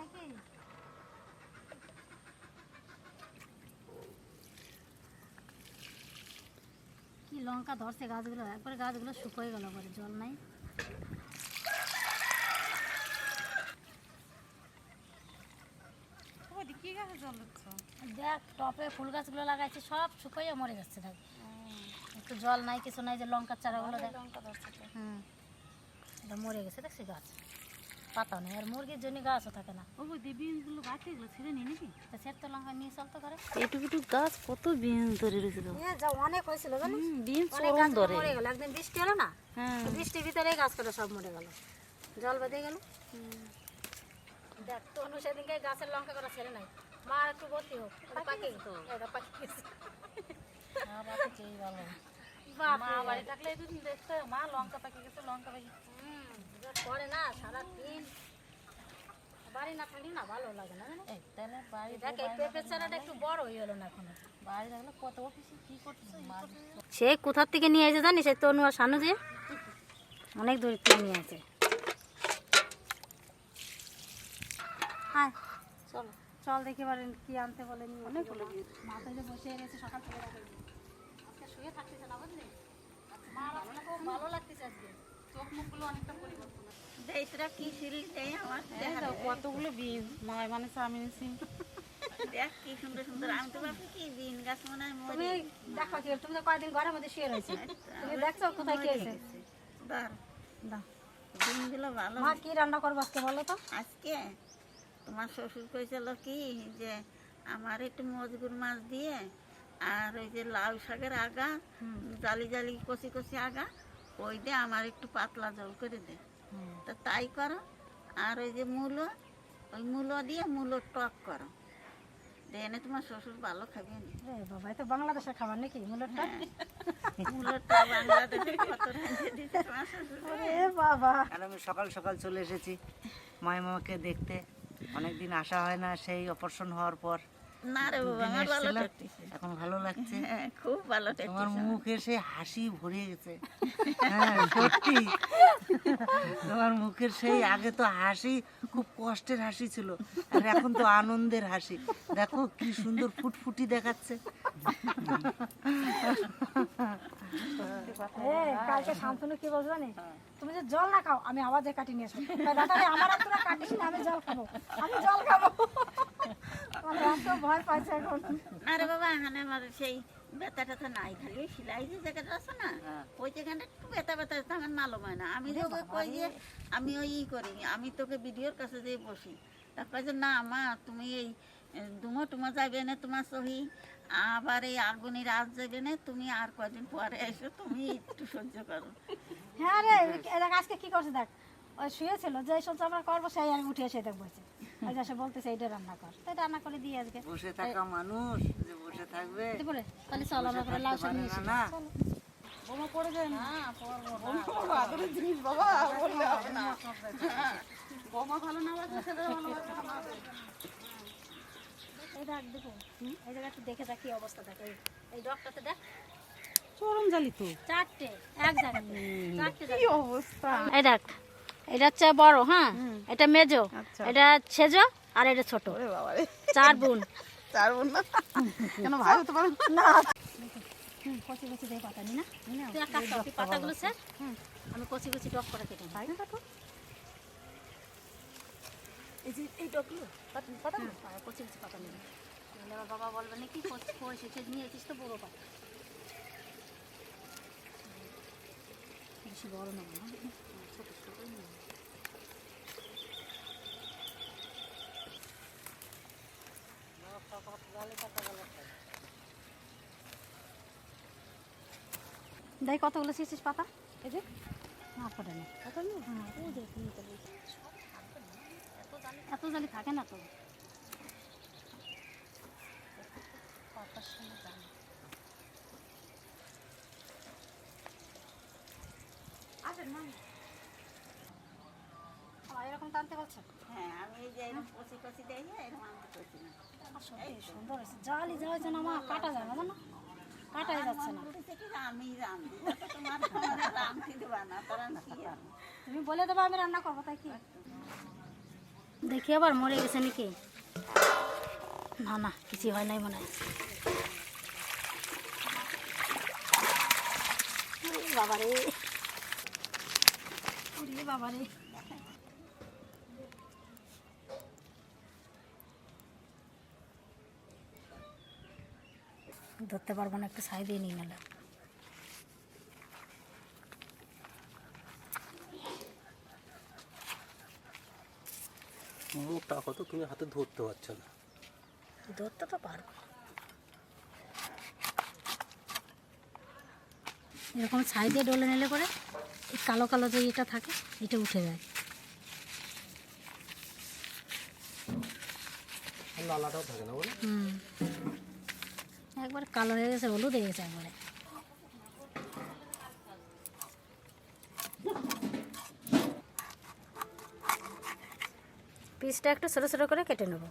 নাকি? কি লঙ্কা ধরছে গাছগুলো? একবারে গাছগুলো শুকোয় গেল পরে জল নাই। কি গাছে জল দিচ্ছ? দেখ টপে ফুল গাছগুলো লাগাইছে সব শুকিয়ে মরে যাচ্ছে দেখ। একটু জল নাই কিছু নাই যে লঙ্কার চারাগুলো দেখ। লঙ্কা ধরছে। হুম এটা মরে গেছে দেখছি গাছ। পাতা নেই আর মুরগির জন্য গাছও থাকে না। ও বৌদি বিনগুলো গাছে এগুলো ছিঁড়ে নি নাকি তা সের তো লঙ্কা নিয়ে চলতে করে এইটুকু একটু গাছ কত বিন ধরে রয়েছিল। যা অনেক হয়েছিল জানিস? বিন চরম ধরে। মরে গেল একদিন বৃষ্টি হলো না? হ্যাঁ। বৃষ্টির ভিতরে গাছ কাটা সব মরে গেল। জল বেঁধে গেল। দেখ তনু সেদিনকে গাছের লঙ্কা করা ছেড়ে নাই। মা একটু ভর্তি হোক। পাকে গেছে এটা পাকে গেছে। মা বাড়ি থাকলে এই দুদিন দেখতে মা লঙ্কা পাকে গেছে লঙ্কা পাকে গেছে। করে না সারা দিন বাড়ি না থাকলে না ভালো লাগে না তাহলে বাড়ি দেখ এই চারাটা একটু বড় হয়ে গেলো না এখনও। বাড়ি থাকলে কত অফিসে কি করতেছে সে কোথার থেকে নিয়ে এসে জানিস? এই তনু আর সানু যে অনেক দূর থেকে নিয়ে আসে হ্যাঁ চলো। চল দেখি পারেন কি আনতে বলে নিয়ে অনেকগুলো মাথায় বসে রয়েছে সকাল থেকে রাখা আজকে শুয়ে থাকতেছে না বুঝলি মা ভালো না খুব ভালো লাগতেছে আজকে চোখ মুখগুলো অনেকটা পরিবর্তন কি সিরিজ? দেয় আমার এই কতগুলো বিন? মানে চাউমিন সিম দেখ কি সুন্দর সুন্দর। আমি তো ভাবছি কি বিন গাছ মনে হয় তুমি দেখো কি তুমি তো কয়দিন ঘরের মধ্যে শুয়ে রয়েছে। তুমি দেখছ কোথায় কি হয়েছে দাঁড় দাও বিনগুলো ভালো মা কি রান্না করব আজকে বলো তো? আজকে তোমার শ্বশুর কইছিল কি যে আমার একটু মজগুর মাছ দিয়ে আর ওই যে লাউ শাকের আগা জালি জালি কষি কষি আগা ওই দিয়ে আমার একটু পাতলা জল করে দে। তা তাই করো। আর ওই যে মূলো ওই মূলো দিয়ে মূলো টক করো। দেনে তোমার শ্বশুর ভালো খাবে না। বাবা তো বাংলাদেশের খাবার নাকি মুলোরটা মূলোটা বাংলাদেশে কত রাঁধে দিতে তোমার শ্বশুর এ বাবা। আর আমি সকাল সকাল চলে এসেছি মাইমাকে দেখতে। অনেকদিন আসা হয় না সেই অপারেশন হওয়ার পর। না রে বাবা আমার ভালো লাগতেছে। এখন ভালো লাগছে। হ্যাঁ খুব ভালো তোমার মুখে সে হাসি ভরে গেছে। হ্যাঁ সত্যি। তোমার মুখের সেই আগে তো হাসি খুব কষ্টের হাসি ছিল আর এখন তো আনন্দের হাসি। দেখো কি সুন্দর ফুটফুটি দেখাচ্ছে। এ কালকে শান্তনু কি বলছো জানিস? তুমি যে জল না খাও আমি যে কাটি নিয়ে আসব। আমার তোরা কাটিস না আমি জল খাব। আমি জল খাব। এত ভয় পাইছে এখন। না বাবা এখানে আমার সেই ব্যথা ট্যাথা নাই খালি সেলাই যে জায়গাটা আছে না ওই জায়গাটা একটু ব্যথা ব্যথা আছে আমার মালুম হয় না। আমি তোকে কই যে আমি ওই ই করি আমি তোকে ভিডিওর কাছে যেয়ে বসি। তারপর যে না মা তুমি এই দুমো টুমো যাবে না তোমার সহি আবার এই আগুনের রাত যাবে না তুমি আর কদিন পরে এসো তুমি একটু সহ্য করো। হ্যাঁ রে আজকে কি করছে দেখ? ওই শুয়েছিল যে সহ্য আমরা করব সেই আমি উঠে এসে দেখ বলছে। ওই যে সে বলতেছে এইটা রান্না কর। তাই রান্না করে দিয়ে আজকে। বসে থাকা মানুষ যে বসে থাকবে বলে তাহলে চল আমরা করে লাউ শাক নিয়ে না এসি। না। বোমা পড়ে যায় না? বোমা ভালো না বাজলে ছেলেরা ভালো বাজবে এই দেখ দেখো এই জায়গা একটু দেখে দেখ অবস্থা দেখ এই ডগটাতে দেখ। চরম জালি তো চারটে এক জায়গাতে। চারটে কি অবস্থা? এই দেখ এটা হচ্ছে বড় হ্যাঁ? এটা মেজো আচ্ছা। এটা সেজো আর এটা ছোট। চার বোন। চার বোন না? কেন ভাই হতে পারে না? কচি কচি দিয়ে পাতা নি না? তুই এক কাজ কর, পাতাগুলো স্যার আমি কচি কচি ডক করে কেটে নিই। এই যে এই ডগগুলো পাতা কচি কচি পাতা নিবি। নাহলে আমার বাবা বলবে নাকি কচি কচি সে নিয়ে এসেছিস তো বড় পাতা। বেশি বড় না না ছোট ছোট নিয়ে নে। দেখ কতগুলো ছিঁড়ছিস পাতা? এই যে হ্যাঁ। এত জালি থাকে না তো। আমার এরকম টানতে বলছেন হ্যাঁ আমি এই যে কষি কষি দেয় এরকম আমি করছি না। সুন্দর হয়েছে। জালি জ্বালাইছে না মা কাটা যায় না কাটাই যাচ্ছে না। আমি রান্ধি তোমার কি তুমি বলে দেবো, আমি রান্না করব, তাই কি? দেখি আবার মরে গেছে নাকি? না না কিছু হয় নাই মনে হয়। বাবারে। বাবারে। ধরতে পারব না, একটু সাই দিয়ে নিয়ে নিলাম মোটা কত তুমি হাতে ধরতে পারছ না। ধরতে তো পারব। এরকম দিয়ে ডলে নিলে পরে এই কালো কালো যে এটা থাকে এটা উঠে যায়। লালাটাও থাকে না বলে? হুম। একবার কালো হয়ে গেছে হলুদ হয়ে গেছে একবারে। পিসটা একটু ছোটো ছোটো করে কেটে নেব।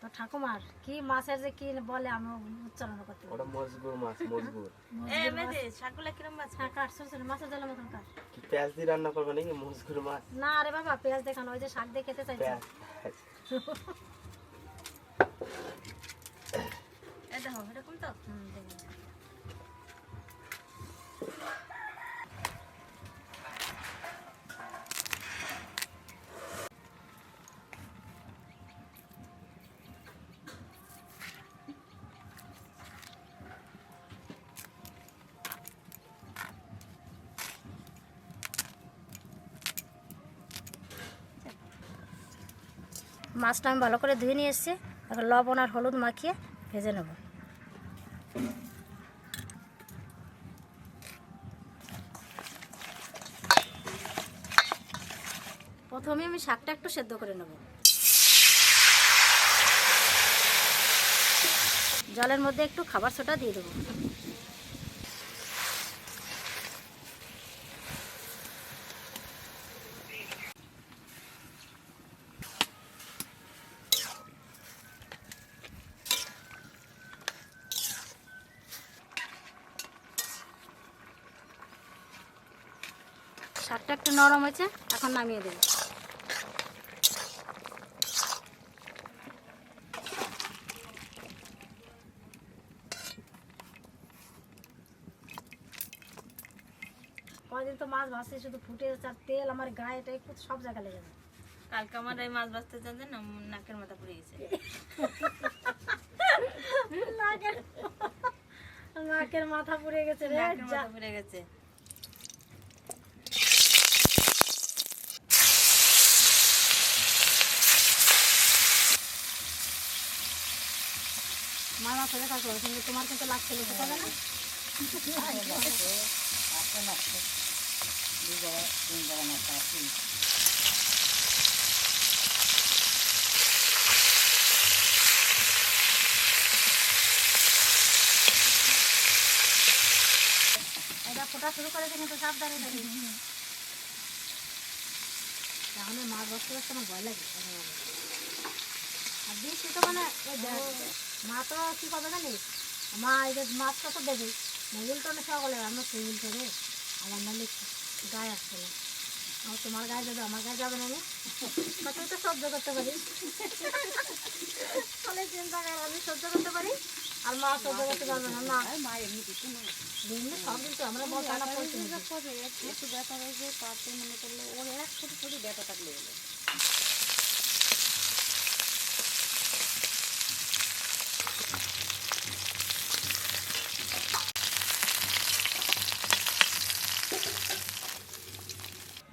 তো ঠাকুমার কি মাছের যে কি বলে আমি উচ্চারণ করতে পারি? ওটা মজগুর মাছ মজগুর। হ্যাঁ কাট ছোটো মাছের জলের মতন কাট কি পেঁয়াজ দিয়ে রান্না করবে নাকি মজগুর মাছ? না রে বাবা পেঁয়াজ দেখানো ওই যে শাক দিয়ে খেতে চাইছে পেঁয়াজ হুম, দেখি। মাছটা আমি ভালো করে ধুয়ে নিয়ে এসেছি এখন লবণ আর হলুদ মাখিয়ে ভেজে নেব। প্রথমে আমি শাকটা একটু সেদ্ধ করে নেব। জলের মধ্যে একটু খাবার সোটা দিয়ে দেবো। শাকটা একটু নরম হয়েছে, এখন নামিয়ে দেবো কয়দিন তো মাছ ভাসছে শুধু ফুটে যাচ্ছে আর তেল আমার গায়ে খুব সব জায়গায় লেগে যায় কালকে আমার এই মাছ জানতেন না নাকের মাথা পড়ে গেছে। নাকের নাকের মাথা পুড়ে গেছে রে নাকের মাথা পড়ে গেছে। থাকো কিন্তু তোমার কিন্তু লাগছে বুঝতে পারবে না এটা ফোটা শুরু করেছে কিন্তু সাবধানে থাকি ভয় লাগে তো মানে মা তো কি করবে জানিস মা এই মাছটা তো দেবে। উল্টনে সকলে, আমরা সেই উল্টনে আমার নাহলে গায়ে আসছে না। আমার তোমার গায়ে যাবে আমার গায়ে যাবে না? তুই তো সহ্য করতে পারিস ফলে চিন্তা কর আমি সহ্য করতে পারি আর মা সহ্য করতে পারবে না না মা এমনি কিছু না এমনি সব কিন্তু আমরা বল টানা একটু ব্যথা হয়েছে পাতে মনে করলে ওর এক ছোট ছোট ব্যাপার থাকলে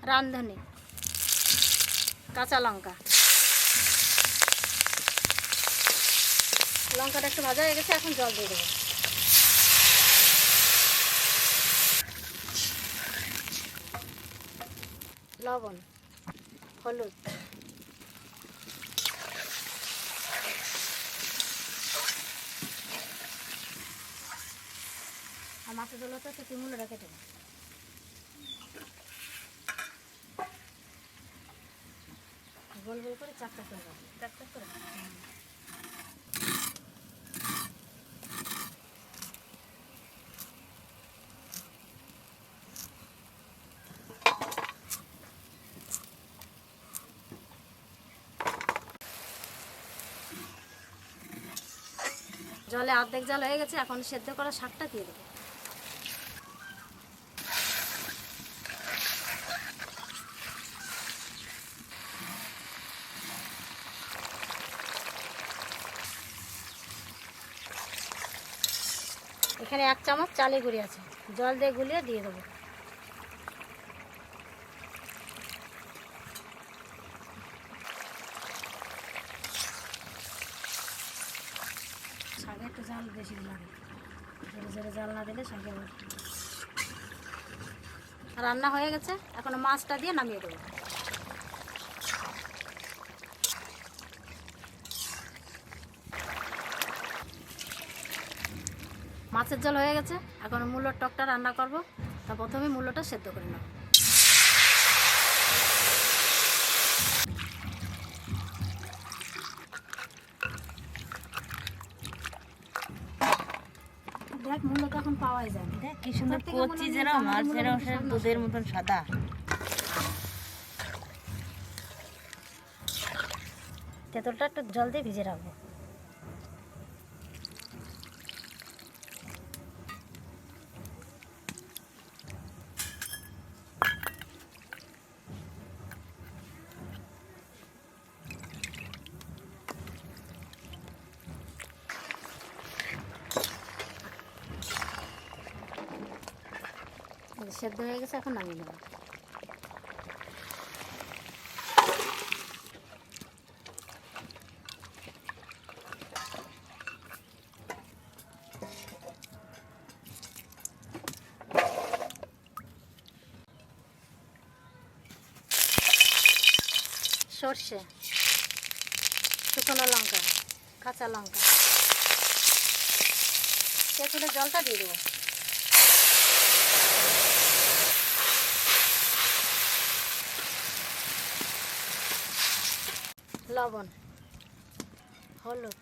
রান্ধনি কাঁচা লঙ্কা। লঙ্কাটা একটু ভাজা হয়ে গেছে, এখন জল দিয়ে দেবো। লবণ, হলুদ। মাছের জল তো তিমুলো রেখে দেবো গোল গোল করে করে রাখব করে জলে অর্ধেক জাল হয়ে গেছে, এখন সেদ্ধ করা শাকটা দিয়ে দেবো। এখানে এক চামচ চালে গুঁড়ি আছে। জল দিয়ে গুলিয়ে দিয়ে দেবো। শাকে একটু জাল বেশি লাগে জোরে জোরে জাল না দিলে শাকে রান্না হয়ে গেছে। এখন মাছটা দিয়ে নামিয়ে দেবো। মাছের জল হয়ে গেছে। এখন মূলোর টকটা রান্না করব। তা প্রথমে মূলোটা সেদ্ধ করে নেব দেখ মূল্যটা এখন পাওয়াই যায়। দেখ কি সুন্দর কচি দুধের মতন সাদা। তেঁতুলটা একটু জল দিয়ে ভিজে রাখব। সেদ্ধ হয়ে গেছে, এখন নামিয়ে নেব। সর্ষে, শুকনো লঙ্কা, কাঁচা লঙ্কা। তেঁতুলের জলটা দিয়ে দেবো। লবণ, হলুদ।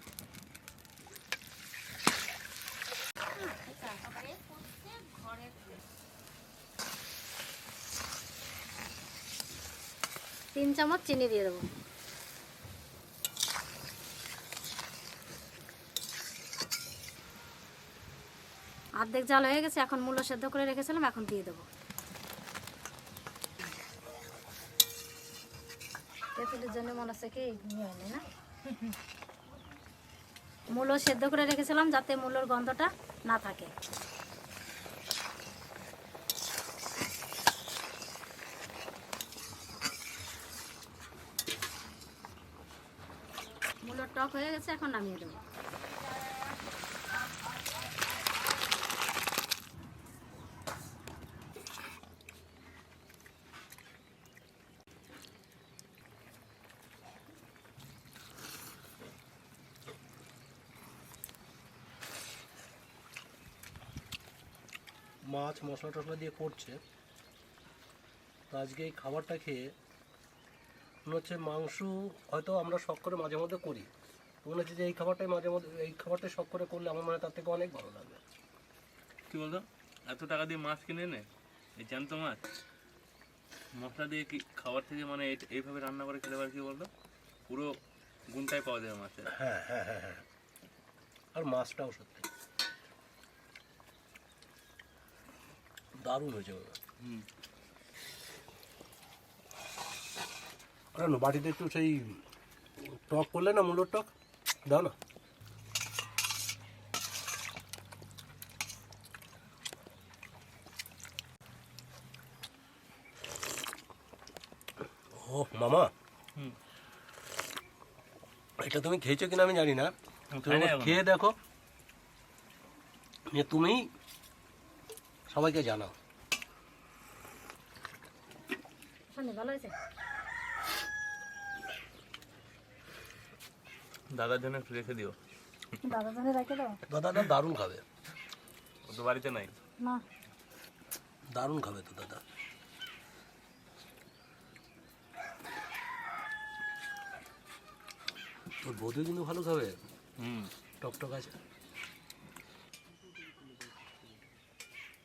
তিন চামচ চিনি দিয়ে দেবো। অর্ধেক জাল হয়ে গেছে, এখন মূল্য সেদ্ধ করে রেখেছিলাম, এখন দিয়ে দেবো। তেঁতুলের জন্য মনে হচ্ছে কি ইয়ে মূলো সেদ্ধ করে রেখেছিলাম যাতে মূলোর গন্ধটা না থাকে। মূলোর টক হয়ে গেছে, এখন নামিয়ে দেবো। মাছ মশলা টশলা দিয়ে করছে। তো আজকে এই খাবারটা খেয়ে মনে হচ্ছে মাংস হয়তো আমরা শখ করে মাঝে মধ্যে করি। মনে হচ্ছে যে এই খাবারটাই মাঝে মধ্যে এই খাবারটাই শখ করে করলে আমার মনে হয় তার থেকে অনেক ভালো লাগবে। কি বলতো? এত টাকা দিয়ে মাছ কিনে এনে এই জ্যান্ত মাছ মশলা দিয়ে কি খাবার থেকে মানে এই- এইভাবে রান্না করে খেতে পারে কি বলতো? পুরো গুণটাই পাওয়া যায় মাছের। হ্যাঁ হ্যাঁ হ্যাঁ হ্যাঁ। আর মাছটাও সত্যি। দারুণ হয়েছে হুম। বাটিতে একটু সেই টক করলে না মূলোর টক? দাও না। ও মামা। এটা তুমি খেয়েছো কিনা আমি জানি না। তুমি। খেয়ে দেখো। নিয়ে তুমি সবাইকে জানাও। দাদার জন্য একটু রেখে দিও। দাদা জন্য রেখে দাও? দাদা দারুণ খাবে। ও তো বাড়িতে নাই। না। দারুণ খাবে তো দাদা। তোর বৌদি কিন্তু ভালো খাবে। হুম। টকটক আছে।